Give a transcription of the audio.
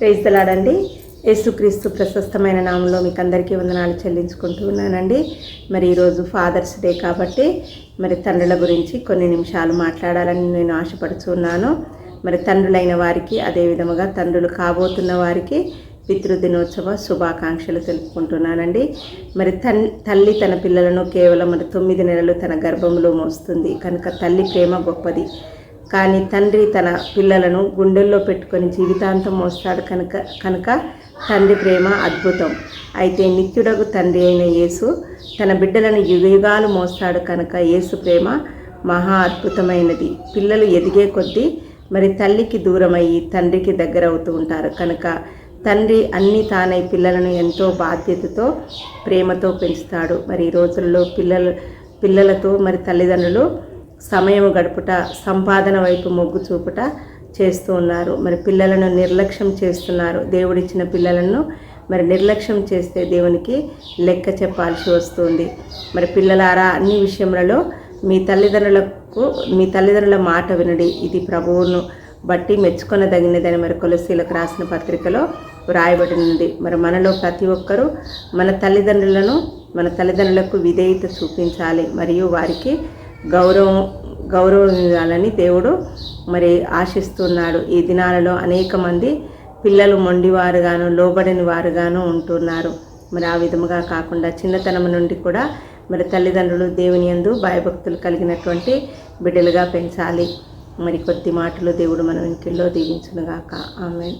క్రైస్తలాడండి. యేసుక్రీస్తు ప్రశస్తమైన నామంలో మీకు అందరికీ వందనాలు చెల్లించుకుంటున్నానండి మరి ఈరోజు ఫాదర్స్ డే కాబట్టి మరి తండ్రుల గురించి కొన్ని నిమిషాలు మాట్లాడాలని నేను ఆశపడుచున్నాను మరి తండ్రులైన వారికి అదే విధముగా తండ్రులు కాబోతున్న వారికి పితృదినోత్సవ శుభాకాంక్షలు తెలుపుకుంటున్నానండి. మరి తన్ తల్లి తన పిల్లలను కేవలం మరి తొమ్మిది నెలలు తన గర్భంలో మోస్తుంది. కనుక తల్లి ప్రేమ గొప్పది. కానీ తండ్రి తన పిల్లలను గుండెల్లో పెట్టుకొని జీవితాంతం మోస్తాడు కనుక కనుక తండ్రి ప్రేమ అద్భుతం. అయితే నిత్యుడగు తండ్రి అయిన యేసు తన బిడ్డలను యుగయుగాలు మోస్తాడు కనుక యేసు ప్రేమ మహా అద్భుతమైనది. పిల్లలు ఎదిగే కొద్దీ మరి తల్లికి దూరమయ్యి తండ్రికి దగ్గర అవుతూ ఉంటారు కనుక తండ్రి అన్ని తానై పిల్లలను ఎంతో బాధ్యతతో ప్రేమతో పెంచుతాడు. మరి ఈ రోజుల్లో పిల్లలు పిల్లలతో మరి తల్లిదండ్రులు సమయం గడుపుట సంపాదన వైపు మొగ్గు చూపుట చేస్తూ ఉన్నారు. మరి పిల్లలను నిర్లక్ష్యం చేస్తున్నారు. దేవుడిచ్చిన పిల్లలను మరి నిర్లక్ష్యం చేస్తే దేవునికి లెక్క చెప్పాల్సి వస్తుంది. మరి పిల్లలారా అన్ని విషయములలో మీ తల్లిదండ్రులకు మీ తల్లిదండ్రుల మాట వినడి. ఇది ప్రభువును బట్టి మెచ్చుకొనదగినదని మరి కొలసీలకు రాసిన పత్రికలో వ్రాయబడినది. మరి మనలో ప్రతి ఒక్కరూ మన తల్లిదండ్రులను మన తల్లిదండ్రులకు విధేయత చూపించాలి. మరియు వారికి గౌరవం గౌరవం ఇవ్వాలని దేవుడు మరి ఆశిస్తున్నాడు. ఈ దినాలలో అనేక మంది పిల్లలు మొండివారుగాను లోబడిన వారుగాను ఉంటున్నారు. మరి ఆ విధముగా కాకుండా చిన్నతనం నుండి కూడా మరి తల్లిదండ్రులు దేవుని యందు భయభక్తులు కలిగినటువంటి బిడ్డలుగా పెంచాలి. మరి కొద్ది మాటలు దేవుడు మన ఇంటిలో దీవించునుగాక. ఆమె